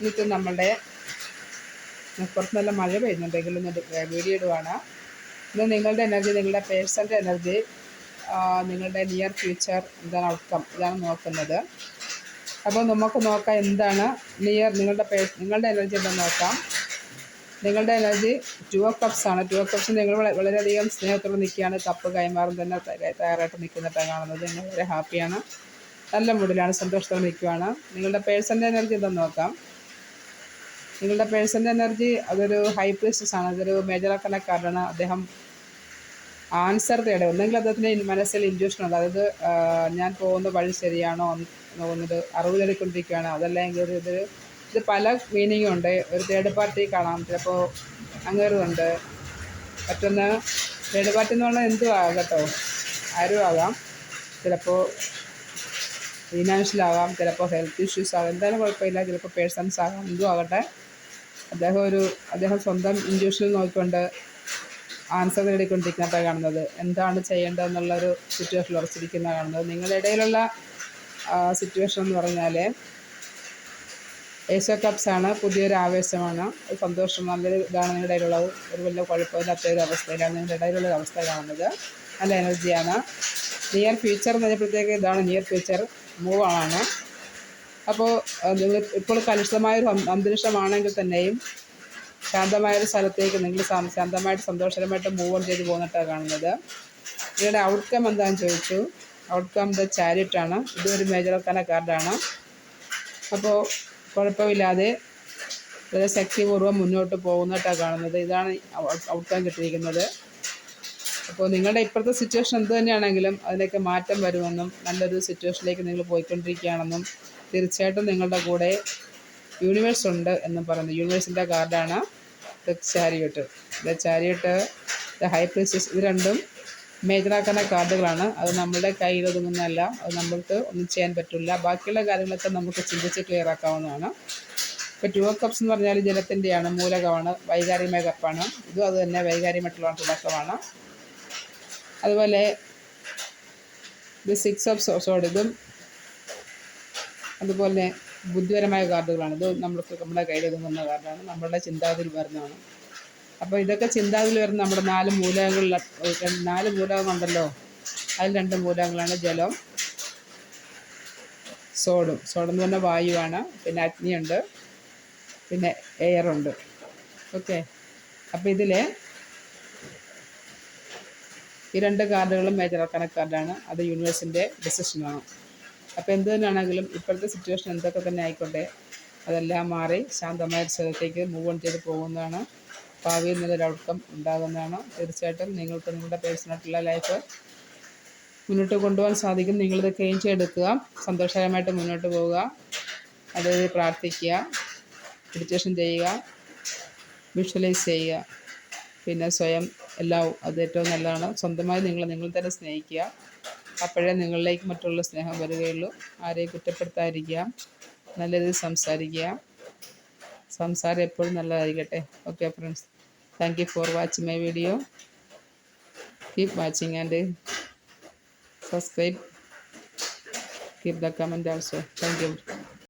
എന്നിട്ട് നമ്മളുടെ പുറത്ത് നല്ല മഴ പെയ്യുന്നുണ്ടെങ്കിലും ഒന്ന് വീഡിയോ ഇടുവാണ്. ഇന്ന് നിങ്ങളുടെ എനർജി നിങ്ങളുടെ പേഴ്സണൽ എനർജി നിങ്ങളുടെ നിയർ ഫ്യൂച്ചർ എന്താണ് ഔട്ട്കം ഇതാണ് നോക്കുന്നത്. അപ്പോൾ നമുക്ക് നോക്കാം എന്താണ് നിയർ നിങ്ങളുടെ പേ നിങ്ങളുടെ എനർജി എന്താണെന്ന് നോക്കാം. നിങ്ങളുടെ എനർജി ടു ഓഫ് കപ്സ് ആണ്. ടു ഓഫ് കപ്സ് നിങ്ങൾ വള- വളരെയധികം സ്നേഹത്തോടെ നിൽക്കുകയാണ്. കപ്പ് കൈമാറും തന്നെ തയ്യാ- തയ്യാറായിട്ട് നിൽക്കുന്നിട്ടാണ് കാണുന്നത് നിങ്ങൾ വളരെ ഹാപ്പിയാണ് നല്ല മൂഡിലാണ് സന്തോഷത്തോടെ നിൽക്കുവാണ്. നിങ്ങളുടെ പേഴ്സന്റെ എനർജി എന്താണെന്ന് നോക്കാം. നിങ്ങളുടെ പേഴ്സന്റെ എനർജി അതൊരു ഹൈ പ്രീസ്റ്റസ് ആണ് അതൊരു മേജർ കാർഡാണ് അദ്ദേഹം ആൻസർ തേടുക ഒന്നെങ്കിൽ അദ്ദേഹത്തിന്റെ മനസ്സിൽ ഇൻഡ്യൂഷൻ ഉണ്ട്. അതായത് ഞാൻ പോകുന്ന വഴി ശരിയാണോ തോന്നുന്നത് അറിവ് തേടിക്കൊണ്ടിരിക്കുകയാണ് അതല്ലെങ്കിൽ ഒരു ഇത് ഇത് പല മീനിങ്ങും ഉണ്ട്. ഒരു തേർഡ് പാർട്ടി കാണാം. ചിലപ്പോൾ അങ്ങേറുണ്ട്. മറ്റൊന്ന് തേർഡ് പാർട്ടി എന്ന് പറഞ്ഞാൽ എന്തും കേട്ടോ? ആരും ആകാം. ചിലപ്പോൾ ഫിനാൻഷ്യൽ ആകാം ചിലപ്പോൾ ഹെൽത്ത് ഇഷ്യൂസ് ആകാം എന്തായാലും കുഴപ്പമില്ല. ചിലപ്പോൾ പേഴ്സൺസ് ആകാം എന്തും ആകട്ടെ അദ്ദേഹം ഒരു അദ്ദേഹം സ്വന്തം ഇൻഡ്യൂഷനിൽ നോക്കിക്കൊണ്ട് ആൻസർ നേടിക്കൊണ്ടിരിക്കുന്നതാണ് കാണുന്നത്. എന്താണ് ചെയ്യേണ്ടതെന്നുള്ളൊരു സിറ്റുവേഷൻ ഉറച്ചിരിക്കുന്ന കാണുന്നത്. നിങ്ങളുടെ ഇടയിലുള്ള സിറ്റുവേഷൻ എന്ന് പറഞ്ഞാൽ ഏഷ്യ ആണ് പുതിയൊരു ആവേശമാണ്. സന്തോഷം നല്ലൊരു ഇതാണ് നിങ്ങളുടെ ഇടയിലുള്ളത് ഒരു വലിയ കുഴപ്പമില്ലാത്ത ഒരു അവസ്ഥയിലാണ് നിങ്ങളുടെ ഇടയിലുള്ള അവസ്ഥ കാണുന്നത്. നല്ല എനർജിയാണ് നിയർ ഫ്യൂച്ചർ എന്ന് പറഞ്ഞപ്പോഴത്തേക്ക് ഇതാണ് നിയർ ഫ്യൂച്ചർ മൂവ് ആണ് അപ്പോൾ നിങ്ങൾ ഇപ്പോൾ കലുഷിതമായൊരു അന്ത- അന്തരീക്ഷമാണെങ്കിൽ തന്നെയും ശാന്തമായൊരു സ്ഥലത്തേക്ക് നിങ്ങൾ ശാന്തമായിട്ട് സന്തോഷകരമായിട്ട് മൂവ് ഓൺ ചെയ്ത് പോകുന്നിട്ടാണ് കാണുന്നത്. നിങ്ങളുടെ ഔട്ട്കം എന്താണെന്ന് ചോദിച്ചു. ഔട്ട്കം ദ ചാരിറ്റാണ് ഇതൊരു മേജർ ആക്കാന കാർഡാണ് അപ്പോൾ കുഴപ്പമില്ലാതെ വളരെ ശക്തിപൂർവം മുന്നോട്ട് പോകുന്നിട്ടാണ് കാണുന്നത്. ഇതാണ് ഔട്ട്കം കിട്ടിയിരിക്കുന്നത്. അപ്പോൾ നിങ്ങളുടെ ഇപ്പോഴത്തെ സിറ്റുവേഷൻ എന്ത് തന്നെയാണെങ്കിലും അതിനൊക്കെ മാറ്റം വരുമെന്നും നല്ലൊരു സിറ്റുവേഷനിലേക്ക് നിങ്ങൾ പോയിക്കൊണ്ടിരിക്കുകയാണെന്നും തീർച്ചയായിട്ടും നിങ്ങളുടെ കൂടെ യൂണിവേഴ്സ് ഉണ്ട് എന്നും പറയുന്നു. യൂണിവേഴ്സിന്റെ കാർഡാണ് the chariot the chariot the high priestess ഇത് രണ്ടും മേജറാക്കുന്ന കാർഡുകളാണ്. അത് നമ്മുടെ കയ്യിൽ ഒതുങ്ങുന്നതല്ല. അത് നമ്മൾക്ക് ഒന്നും ചെയ്യാൻ പറ്റില്ല. ബാക്കിയുള്ള കാര്യങ്ങളൊക്കെ നമുക്ക് ചിന്തിച്ച് ക്ലിയർ ആക്കാവുന്നതാണ്. ഇപ്പോൾ ടു കപ്പ്സ് എന്ന് പറഞ്ഞാൽ ജലത്തിന്റെയാണ് മൂലകമാണ് വൈകാരികമായ കപ്പാണ് ഇതും അത് തന്നെ വൈകാരികമായിട്ടുള്ള തുടക്കമാണ് അതുപോലെ ഇത് സിക്സ് ഓഫ് സോഡ് ഇതും അതുപോലെ ബുദ്ധിപരമായ കാർഡുകളാണ്. ഇത് നമ്മൾക്ക് നമ്മുടെ കയ്യിൽ ഒതുങ്ങുന്ന കാർഡാണ്. നമ്മളുടെ ചിന്താഗതിയിൽ വരുന്നതാണ്. അപ്പോൾ ഇതൊക്കെ ചിന്താഗതിയിൽ വരുന്ന നമ്മുടെ നാല് മൂലകങ്ങളിൽ നാല് മൂലകങ്ങളുണ്ടല്ലോ. അതിൽ രണ്ട് മൂലകങ്ങളാണ് ജലം സോഡും. സോഡെന്ന് പറഞ്ഞാൽ വായുവാണ്. പിന്നെ അഗ്നിയുണ്ട്. പിന്നെ എയറുണ്ട് ഓക്കെ അപ്പോൾ ഇതിൽ ഈ രണ്ട് കാർഡുകളും മേജർ ആർക്കാന കാർഡാണ് അത് യൂണിവേഴ്സിന്റെ ഡിസിഷനാണ് അപ്പോൾ എന്ത് തന്നെയാണെങ്കിലും ഇപ്പോഴത്തെ സിറ്റുവേഷൻ എന്തൊക്കെ തന്നെ ആയിക്കോട്ടെ അതെല്ലാം മാറി ശാന്തമായ സ്ഥലത്തേക്ക് മൂവ് ഓൺ ചെയ്ത് പോകുന്നതാണ്. ഭാവിയിൽ നല്ലൊരു ഔട്ട്കം ഉണ്ടാകുന്നതാണ്. തീർച്ചയായിട്ടും നിങ്ങൾക്ക് നിങ്ങളുടെ പേഴ്സണായിട്ടുള്ള ലൈഫ് മുന്നോട്ട് കൊണ്ടുപോകാൻ സാധിക്കും. നിങ്ങളിത് ക്ലെയിം ചെയ്തെടുക്കുക. സന്തോഷകരമായിട്ട് മുന്നോട്ട് പോവുക. അതായത് പ്രാർത്ഥിക്കുക. മെഡിറ്റേഷൻ ചെയ്യുക. വിഷ്വലൈസ് ചെയ്യുക. പിന്നെ സ്വയം എല്ലാം അത് ഏറ്റവും നല്ലതാണ്. സ്വന്തമായി നിങ്ങൾ നിങ്ങൾ തന്നെ സ്നേഹിക്കുക. അപ്പോഴേ നിങ്ങളിലേക്ക് മറ്റുള്ള സ്നേഹം വരികയുള്ളൂ. ആരെയും കുറ്റപ്പെടുത്താതിരിക്കുക. നല്ല രീതിയിൽ സംസാരിക്കുക. സംസാരം എപ്പോഴും നല്ലതായിരിക്കട്ടെ. Okay friends thank you for watching my video keep watching and subscribe keep the comment also thank you